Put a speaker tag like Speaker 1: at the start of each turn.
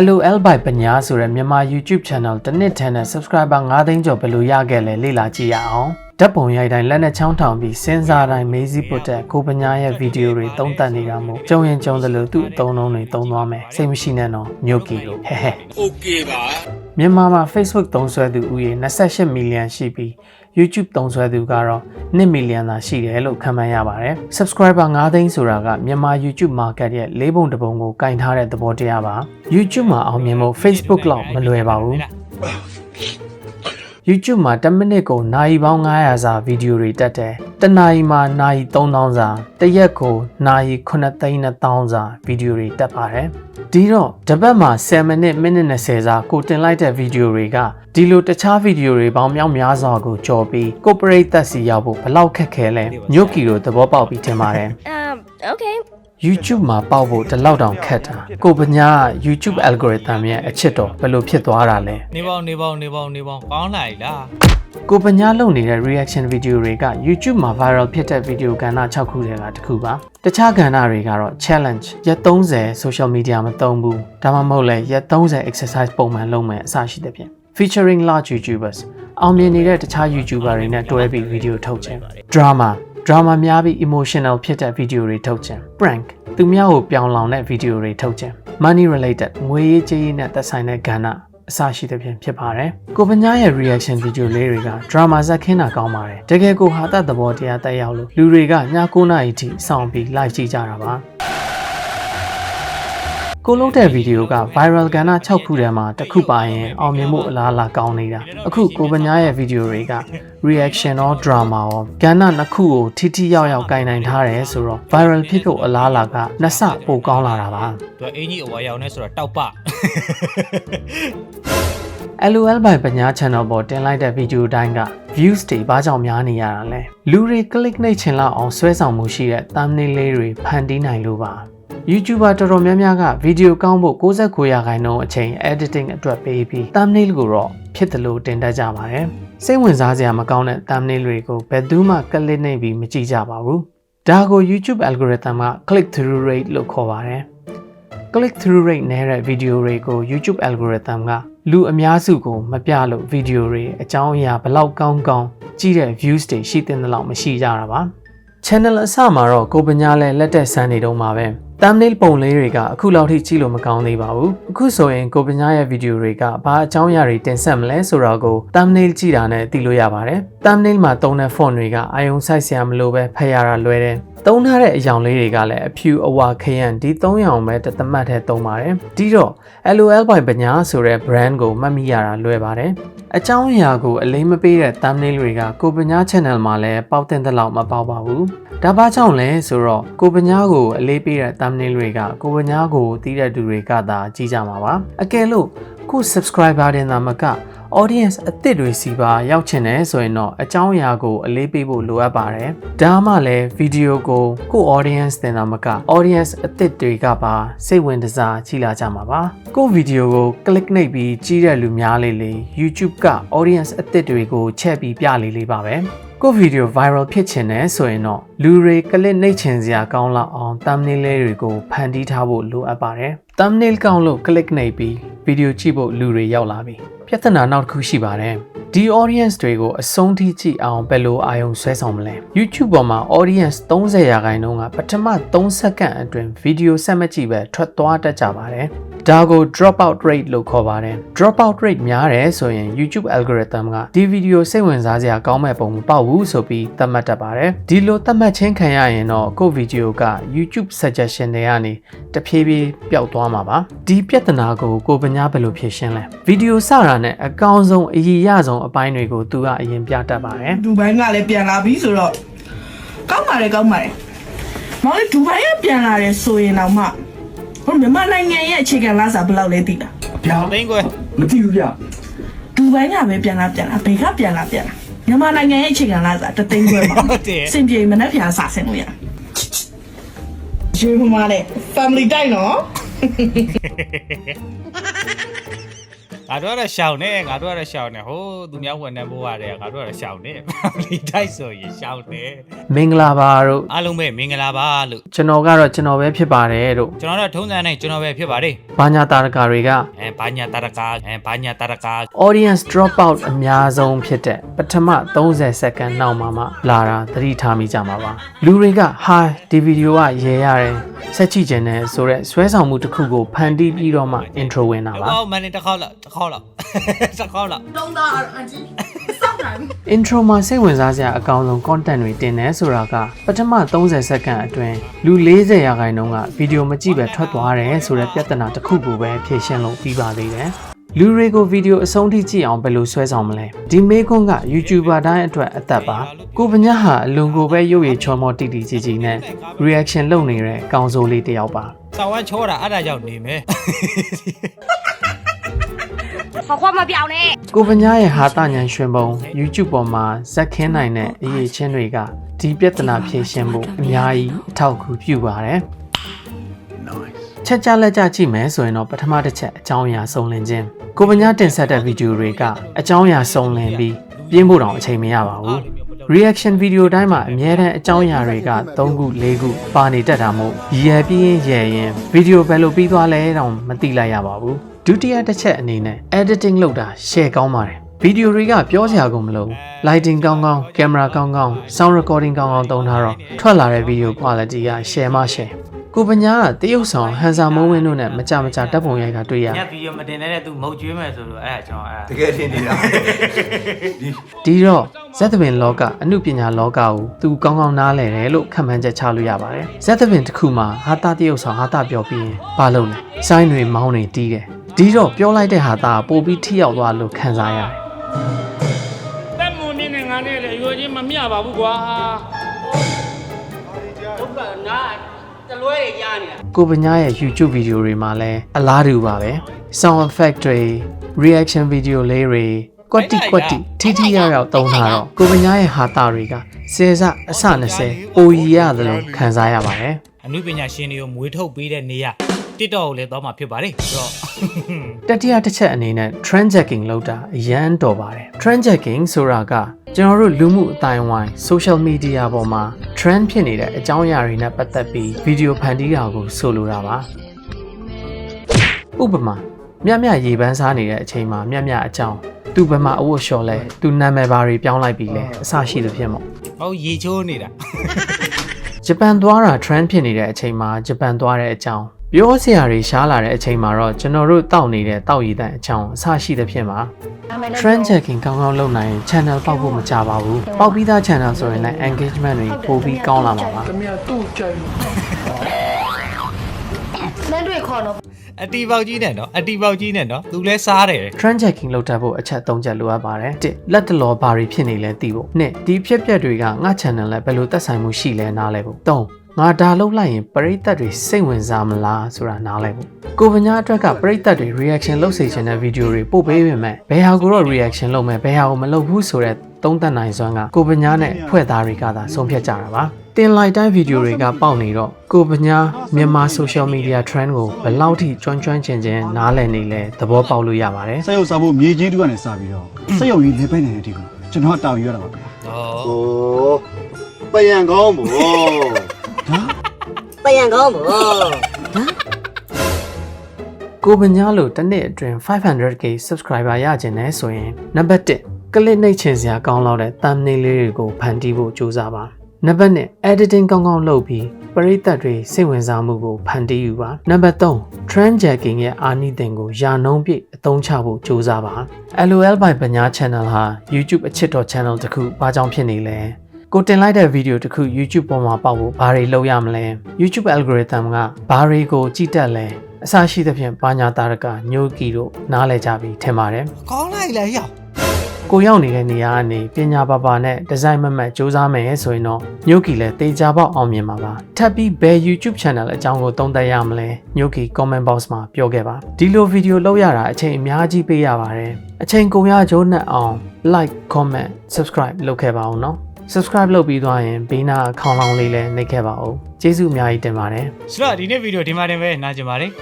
Speaker 1: LOL by ပညာဆိုတဲ့မြန်မာ YouTube channel တစ်နှစ်ထန်တဲ့ subscriber 9သိန်းကျော်ဘယ်လိုရခဲ့လဲလေ့လာကြည့်ရအောင် ဓာတ်ပုံရိုက်တိုင်းလက်နဲ့ချောင်းထောင်ပြီးစဉ်းစားတိုင်းမေးစီပုတ်တဲ့ကိုပညာရဲ့ဗီဒီယိုတွေသုံးသပ်နေတာမို့ကြုံရင်ကြုံသလိုသူ့အသုံးအနှုန်းတွေသုံးသွားမယ်စိတ်မရှိနဲ့တော့ညို့ကီဟဲဟဲ
Speaker 2: โอเคပါ
Speaker 1: မြန်မာမှာ Facebook သုံးစွဲသူဦးရေ28မီလီယံရှိပြီး YouTube သုံးစွဲသူကတော့1မီလီယံသာရှိတယ်လို့ခန့်မှန်းရပါတယ်။ Subscriber 9သိန်းဆိုတာကမြန်မာ YouTube market ရဲ့လေးပုံတစ်ပုံကိုကင်ထားတဲ့သဘောတရားပါ။ YouTube မှာအောင်မြင်ဖို့ Facebook လောက်မလွယ်ပါဘူး။ YouTube မှာ10မိနစ်ကိုနိုင်ပေါင်း900စာဗီဒီယိုတွေတက်တယ်။ တစ်နာရီမှာနိုင်3000စာတစ်ရက်ကိုနိုင်9သိန်း2000စာဗီဒီယိုတွေတက်ပါတယ်။ဒီတော့တစ်ပတ်မှာ10မိနစ်မိနစ်20စာကိုတင်လိုက်တဲ့ဗီဒီယိုတွေကဒီလိုတခြားဗီဒီယိုတွေပေါင်းမြောက်များစွာကိုကြော်ပြီး corporate သက်စီရောက်ဖို့ဘယ်လောက်ခက်ခဲလဲညို့ကီတို့သဘောပေါက်ပြီးထင်ပါတယ်
Speaker 3: Um, okay.
Speaker 1: YouTube မှာပေါက်ဖို့ဒီလောက်တောင်ခက်တာကိုပညာက YouTube algorithm ရဲ့အချစ်တော်ဘယ်လိုဖြစ်သွားတာလဲ
Speaker 2: နေပေါင်းနေပေါင်းနေပေါင်းနေပေါင်းကောင်းလာပြီလား
Speaker 1: ကိုပညာလုပ်နေတဲ့ reaction video တွေက YouTube မှာ viral ဖြစ်တဲ့ video ကဏ္ဍ6ခုတည်းကတစ်ခုပါတခြားကဏ္ဍတွေကတော့ challenge ရက်30 social media မသုံးဘူးဒါမှမဟုတ်လဲရက်30 exercise ပုံမှန်လုပ်မယ်အစရှိတဲ့ဖြင့် featuring large YouTubers အောင်မြင်နေတဲ့တခြား YouTuber တွေနဲ့တွဲပြီး video ထုတ်ခြင်း drama drama များပြီး emotional ဖြစ်တဲ့ video တွေထုတ်ခြင်း prank သူများကိုပြောင်းလောင်တဲ့ video တွေထုတ်ခြင်း money related ငွေရေးကြေးရေးနဲ့သက်ဆိုင်တဲ့ကဏ္ဍ အစရှိသဖြင့်ဖြစ်ပါတယ်။ကိုပညာရဲ့ reaction video လေးတွေက drama ဇက်ခင်းတာကောင်းပါတယ်။တကယ်ကိုဟာတသဘောတရားတက်ရောက်လို့လူတွေကည9:00နာရီထိစောင့်ပြီး live ကြည့်ကြတာပါ။ ကိုလုံးတဲ့ဗီဒီယိုက viral ကဏ္ဍ6ခုထဲမှာတစ်ခုပါရင်အောင်မြင်မှုအလားအလာကောင်းနေတာအခုကိုပညာရဲ့ဗီဒီယိုတွေက reaction ရော drama ရောကဏ္ဍနှစ်ခုကိုထိထိရောက်ရောက်ကင်နိုင်ထားတယ်ဆိုတော့ viral ဖြစ်ဖို့အလားအလာကနှစ်ဆပိုကောင်းလာတာပါ
Speaker 2: သူကအင်ကြီးအဝါရောင်နဲ့ဆိုတော့တောက်ပ
Speaker 1: LOL ဘိုင်ပညာ channel ပေါ်တင်လိုက်တဲ့ဗီဒီယိုတိုင်းက views တွေဘာကြောင့်များနေရတာလဲလူတွေ click နှိပ်ချင်လောက်အောင်ဆွဲဆောင်မှုရှိတဲ့ thumbnail လေးတွေဖန်တီးနိုင်လို့ပါ YouTuber တော်တော်များများကဗီဒီယိုကောင်းဖို့69ရာခိုင်နှုန်းအချိန် editing အတွက်ပေးပြီး thumbnail ကိုတော့ဖြစ်တယ်လို့တင်တတ်ကြပါတယ်စိတ်ဝင်စားစရာမကောင်းတဲ့ thumbnail တွေကိုဘယ်သူမှ click နှိပ်ပြီးမကြည့်ကြပါဘူးဒါကို YouTube algorithm က click through rate လို့ခေါ်ပါတယ် click through rate နည်းတဲ့ဗီဒီယိုတွေကို YouTube algorithm ကလူအများစုကိုမပြလို့ဗီဒီယိုတွေအကြောင်းအရာဘလောက်ကောင်းကောင်းကြည့်တဲ့ views တွေရှိတဲ့လောက်မရှိကြတာပါ channel အစမှာတော့ကိုပညာလဲလက်တက်ဆန်းနေတော့မှာပဲ thumbnail ပုံလေးတွေကအခုလောက်ထိကြည့်လို့မကောင်းသေးပါဘူးအခုဆိုရင်ကိုပညာရဲ့ဗီဒီယိုတွေကဘာအကြောင်းအရာတွေတင်ဆက်မလဲဆိုတော့ကို thumbnail ကြည့်တာနဲ့သိလို့ရပါတယ် thumbnail မှာသုံးတဲ့ font တွေကအာယုံစိုက်စရာမလိုပဲဖတ်ရတာလွယ်တယ်သုံးထားတဲ့အယောင်လေးတွေကလည်းအဖြူအဝါခရမ်းဒီ၃ရောင်ပဲတစ်သမတ်ထဲသုံးပါတယ်ဒီတော့ LOL ဘိုင်ပညာဆိုတဲ့ brand ကိုမှတ်မိရတာလွယ်ပါတယ် အကြောင်းအရာကိုအလိမ့်မပေးတဲ့ thumbnail တွေကကိုပညာ channel မှာလည်းပေါက်တဲ့လောက်မပေါက်ပါဘူးဒါဘာကြောင့်လဲဆိုတော့ကိုပညာကိုအလေးပေးတဲ့ thumbnail တွေကကိုပညာကိုတီးတဲ့သူတွေကသာကြည့်ကြမှာပါအကယ်လို့ ကို subscriber တင်သာမက audience အသစ်တွေစီပါရောက်ချင်တယ်ဆိုရင်တော့အကြောင်းအရာကိုအလေးပေးဖို့လိုအပ်ပါတယ်ဒါမှလည်းဗီဒီယိုကိုကို audience တင်သာမက audience အသစ်တွေကပါစိတ်ဝင်တစားကြည့်လာကြမှာပါကိုဗီဒီယိုကို click နှိပ်ပြီးကြည့်တဲ့လူများလေးလေး YouTube က audience အသစ်တွေကိုချက်ပြီးပြလေးလေးပါပဲကိုဗီဒီယို viral ဖြစ်ချင်တယ်ဆိုရင်တော့လူတွေ click နှိပ်ချင်စရာကောင်းလောက်အောင် thumbnail လေးတွေကိုဖန်တီးထားဖို့လိုအပ်ပါတယ် thumbnail ကောင်းလို့ click နှိပ်ပြီး ဗီဒီယိုကြည့်ဖို့လူတွေရောက်လာပြီပြဿနာနောက်တစ်ခုရှိပါတယ်ဒီ audience တွေကိုအဆုံးထိကြည့်အောင်ဘယ်လိုအာရုံဆွဲဆောင်မလဲ YouTube ပေါ်မှာ audience 30ရာခိုင်နှုန်းကပထမ3စက္ကန့်အတွင်းဗီဒီယိုဆက်မကြည့်ပဲထွက်သွားတတ်ကြပါတယ်ဒါကို drop out rate လို့ခေါ်ပါတယ် drop out rate များတယ်ဆိုရင် YouTube algorithm ကဒီဗီဒီယိုစိတ်ဝင်စားစရာကောင်းမဲ့ပုံမပေါက်ဘူးဆိုပြီးသတ်မှတ်တတ်ပါတယ်ဒီလိုသတ်မှတ်ခြင်းခံရရင်တော့ကိုယ့်ဗီဒီယိုက YouTube suggestion တွေကနေတဖြည်းဖြည်းပျောက်သွားမှာပါဒီပြဿနာကိုကိုပညာဘယ်လိုဖြေရှင်းလဲဗီဒီယိုစတာနဲ့အကောင်းဆုံးအရည်ရဆုံးအပိုင်းတွေကိုသူကအရင်ပြတတ်ပါတယ်
Speaker 4: ဒူဘိုင်းကလည်းပြန်လာပြီဆိုတော့ကောင်းပါတယ်ကောင်းပါတယ်မောင်လေးဒူဘိုင်းကပြန်လာတယ်ဆိုရင်တော့မှဟိုမြန်မာနိုင်ငံရဲ့အခြေခံလစာဘယ်လောက်လဲသိလား
Speaker 5: ဗျာ
Speaker 2: သိန်းခွဲ
Speaker 5: မသိဘူးဗျ
Speaker 4: ဒူဘိုင်းကပဲပြန်လာပြန်လာဘယ်ကပြန်လာပြန်လာမြန်မာနိုင်ငံရဲ့အခြေခံလစာတသိန်းခွဲပါ
Speaker 2: ဟုတ်တယ်
Speaker 4: စင်ပြေမနှက်ပြန်စာဆင်လို့ရရေမမနဲ့ family တိုက်နော်
Speaker 2: ငါတို့ကတော့ရှောင်းနေငါတို့ကတော့ရှောင်းနေဟိုးသူများဝန်နေဘိုးရတယ်ငါတို့ကတော့ရှောင်းနေလီတိုက်ဆိုရင်ရှောင်းနေ
Speaker 1: မင်္ဂလာပါတို့
Speaker 2: အားလုံးပဲမင်္ဂလာပါလို့
Speaker 1: ကျွန်တော်ကတော့ကျွန်တော်ပဲဖြစ်ပါတယ်တို့
Speaker 2: ကျွန်တော်တို့ထုံးစံနိုင်ကျွန်တော်ပဲဖြစ်ပါတယ်
Speaker 1: ဘာညာတာရကာတွေက
Speaker 2: အဲဘာညာတရကာအဲဘာညာတရကာ
Speaker 1: audience dropout အများဆုံးဖြစ်တဲ့ပထမ30စက္ကန့်နောက်မှာမှလာတာသတိထားမိကြမှာပါလူတွေကဟာဒီဗီဒီယိုကရေရတယ်ဆက်ကြည့်ခြင်းနဲ့ဆိုတော့ဆွဲဆောင်မှုတစ်ခုကိုဖန်တီးပြီးတော့မှ intro ဝင်တာပါ
Speaker 2: ဟောမန်နေတစ်ခေါက်လောက်တစ်ခေါက်လောက်တစ်ခေါက်လောက်
Speaker 4: လုံးသားအန်တီ စောက်နိုင်
Speaker 1: intro မှာစိတ်ဝင်စားစရာအကောင်းဆုံး content တွေတင်တယ်ဆိုတာကပထမ30စက္ကန့်အတွင်းလူ40ရာခိုင်နှုန်းကဗီဒီယိုမကြည့်ပဲထွက်သွားတယ်ဆိုတဲ့ပြဿနာတစ်ခုကိုပဲဖြေရှင်းလို့ပြီးပါသေးတယ်လူတွေကိုဗီဒီယိုအဆုံးထိကြည့်အောင်ဘယ်လိုဆွဲဆောင်မလဲဒီမေးခွန်းက YouTuber တိုင်းအတွက်အသက်ပါကိုပညာဟာအလွန်ကိုပဲရုပ်ရည်ချောမောတိတိကြီးကြီးနဲ့ reaction လုပ်နေတဲ့ကောင်းစိုးလေးတစ်ယောက်ပါ
Speaker 2: စောင်းဝမ်းချောတာအဲ့ဒါကြောင့်နေမယ်
Speaker 3: ခေါခွက်မပြောင်းနဲ့
Speaker 1: ကိုပညာရဲ့ဟာတညာရွှင်ပုံ YouTube ပေါ်မှာဇက်ခင်းနိုင်တဲ့အရေးချင်းတွေကဒီပြဿနာဖြေရှင်းဖို့အများကြီးအထောက်အကူပြုပါတယ်ချက်ကြလက်ကြကြည့်မယ်ဆိုရင်တော့ပထမတစ်ချက်အကြောင်းအရာစုံလင်ခြင်းကိုပညာတင်ဆက်တဲ့ဗီဒီယိုတွေကအကြောင်းအရာစုံလင်ပြီးပြင်းဖို့တောင်အချိန်မရပါဘူး reaction video တိုင်းမှာအများတန်းအကြောင်းအရာတွေက3ခု4ခုပါနေတတ်တာမို့ရည်ပြင်းရည်ရင်ဗီဒီယိုဘယ်လိုပြီးသွားလဲတောင်မသိလိုက်ရပါဘူးဒုတိယတစ်ချက်အနေနဲ့ editing လုပ်တာ share ကောင်းပါတယ်ဗီဒီယိုတွေကပြောစရာကုန်မလို့ lighting ကောင်းကောင်း camera ကောင်းကောင်း sound recording ကောင်းကောင်းသုံးထားတော့ထွက်လာတဲ့ video quality က share မ share ကိုပညာကတရုပ်ဆောင်ဟန်စာမိုးဝင်းတို့နဲ့မကြမကြတပ်ပုံရိုက်တာတွေ့ရတယ်
Speaker 2: ညဗီဒီယိုမတင်တဲ့သူမုတ်ကျွေးမယ်ဆိုလို့အဲ့ဒါကျွန်တော်အဲ့
Speaker 5: တကယ်ထင်နေတာဒီ
Speaker 1: ဒီတော့ဇက်သပင်လောကအမှုပညာလောကကိုသူကောင်းကောင်းနားလည်တယ်လို့ခံမှန်းချက်ချလို့ရပါတယ်ဇက်သပင်တစ်ခုမှာဟာတာတရုပ်ဆောင်ဟာတာပြောပြီးရင်ဘာလုပ်လဲစိုင်းတွေမောင်းတွေတီးတယ်ဒီတော့ပြောလိုက်တဲ့ဟာတာကပိုပြီးထိရောက်သွားလို့ခံစားရတယ်
Speaker 6: တက်မွန်နေနဲ့ငါနဲ့လေရိုချင်းမမျှပါဘူးကွာဒုက္ခနာ တလွဲရရနေတာ
Speaker 1: ကိုပညာရဲ့ YouTube ဗီဒီယိုတွေမှာလည်းအလားတူပါပဲ sound effect တွေ reaction video လေးတွေကွက်တိကွက်တိထိထိရောက်ရောက်သုံးထားတော့ကိုပညာရဲ့ဟာတာတွေကဆယ်စအစ20ပိုရီရတယ်လို့ခံစားရပါတယ်
Speaker 2: အမှုပညာရှင်တွေကိုမွေးထုတ်ပေးတဲ့နေရ TikTok ကိုလည်းသွားမှာဖြစ်ပါတယ်ဆိုတော့
Speaker 1: တတိယတစ်ချက်အနေနဲ့ trend jacking လောက်တာအရန်တော်ပါတယ် trend jacking ဆိုတာက ကျွန်တော်တို့လူမှုအတိုင်းအဝိုင်း social media ပေါ်မှာ trend ဖြစ်နေတဲ့အကြောင်းအရာတွေနဲ့ပတ်သက်ပြီးဗီဒီယိုဖန်တီးတာကိုဆိုလိုတာပါဥပမာမြတ်မြတ်ရေပန်းစားနေတဲ့အချိန်မှာမြတ်မြတ်အကြောင်းသူဘယ်မှာအဝတ်လျှော်လဲသူနာမည်ဘာတွေပြောင်းလိုက်ပြီလဲအစရှိသဖြင့်ပေါ့
Speaker 2: ဟောရေချိုးနေတာ
Speaker 1: ဂျပန်သွားတာ trend ဖြစ်နေတဲ့အချိန်မှာဂျပန်သွားတဲ့အကြောင်း ပြောစရာတွေရှားလာတဲ့အချိန်မှာတော့ကျွန်တော်တို့တောက်နေတဲ့တောက်ရည်တန်အချောင်းအဆရှိသဖြင့်ပါ trend checking ကောင်းကောင်းလုပ်နိုင်ရင် channel ပေါက်ဖို့မကြပါဘူးပေါက်ပြီးသား channel ဆိုရင်လည်း engagement တွေပိုပြီးကောင်းလာမှာပါ
Speaker 3: တမီးတူကြို
Speaker 5: က်
Speaker 3: လမ်းတွေခေါ်တော့
Speaker 2: အတီပေါက်ကြီးနဲ့နော်အတီပေါက်ကြီးနဲ့နော်သူလဲစားတယ်
Speaker 1: trend checking လုပ်တတ်ဖို့အချက်၃ချက်လိုအပ်ပါတယ်၁လက်တလောဘာတွေဖြစ်နေလဲသိဖို့၂ဒီဖြစ်ပျက်တွေကငါ channel လဲဘယ်လိုသက်ဆိုင်မှုရှိလဲနားလဲဖို့၃ ငါဒါလုပ်လိုက်ရင်ပရိသတ်တွေစိတ်ဝင်စားမလားဆိုတာနားလဲဖို့ကိုပညာအတွက်ကပရိသတ်တွေ reaction လုပ်စေချင်တဲ့ video တွေပို့ပေးပေမဲ့ဘယ်ဟာကိုတော့ reaction လုပ်မယ်ဘယ်ဟာကိုမလုပ်ဘူးဆိုတဲ့သုံးသပ်နိုင်စွမ်းကကိုပညာနဲ့ဖွဲ့သားတွေကသာဆုံးဖြတ်ကြတာပါတင်လိုက်တိုင်းဗီဒီယိုတွေကပေါက်နေတော့ကိုပညာမြန်မာ social media trend ကိုဘယ်လောက်ထိကျွမ်းကျွမ်းကျင်ကျင်နားလည်နေလဲသဘောပေါက်လို့ရပါတယ်
Speaker 7: စက်ရုပ်စားဖို့မြေကြီးတူကနေစပြီးတော့စက်ရုပ်ကြီးနေပိုင်နေတဲ့အထိကိုကျွန်တော်တာဝန်ယူရတာပါဗျာ
Speaker 2: ဟော
Speaker 5: โอ้ပယံကောင်းဗော
Speaker 8: ပယံကောင်းဗော
Speaker 1: ကိုပညာလို့တစ်နှစ်အတွင်း 500k subscriber ရကျင်နေဆိုရင်နံပါတ်1ကလစ်နှိပ်ချင်စရာကောင်းလောက်တဲ့ thumbnail လေးတွေကိုဖန်တီးဖို့ကြိုးစားပါနံပါတ်2 editing ကောင်းကောင်းလုပ်ပြီးပရိသတ်တွေစိတ်ဝင်စားမှုကိုဖန်တီးယူပါနံပါတ်3 trend jacking ရဲ့အာနိသင်ကိုယာနှုံးပြည့်အသုံးချဖို့ကြိုးစားပါ LOL by ပညာ channel ဟာ YouTube အချစ်တော် channel တစ်ခုဘာကြောင့်ဖြစ်နေလဲ ကိုတင်လိုက်တဲ့ဗီဒီယိုတစ်ခု YouTube ပေါ်မှာပေါက်ဖို့ဘာတွေလုပ်ရမလဲ YouTube algorithm ကဘာတွေကိုကြည့်တတ်လဲအစရှိသဖြင့်ဘာညာတာရကညိုကီတို့နားလဲကြပြီထင်ပါတယ်
Speaker 2: ကောင်းလိုက်လေရောက်
Speaker 1: ကိုရောက်နေတဲ့နေရာကနေပညာပါပါနဲ့ဒီဇိုင်းမမတ်စူးစမ်းမယ်ဆိုရင်တော့ညိုကီလည်းတေချာပေါက်အောင်မြင်ပါပါထပ်ပြီးဘယ် YouTube channel အကြောင်းကိုသုံးသပ်ရမလဲညိုကီ comment box မှာပြောခဲ့ပါဒီလိုဗီဒီယိုလောက်ရတာအချိန်အများကြီးပေးရပါတယ်အချိန်ကုန်ရကြိုးနဲ့အောင် like comment subscribe လုပ်ခဲ့ပါအောင်နော် subscribe လုပ်ပြီးသွားရင်ဘေးနာခေါင်းလောင်းလေးလည်းနှိပ်ခဲ့ပါဦးကျေးဇူးအများကြီးတင်ပါတယ်
Speaker 2: ဆိုတော့ဒီနေ့ဗီဒီယိုဒီမှာတင်ပဲနားကြပါလိမ့်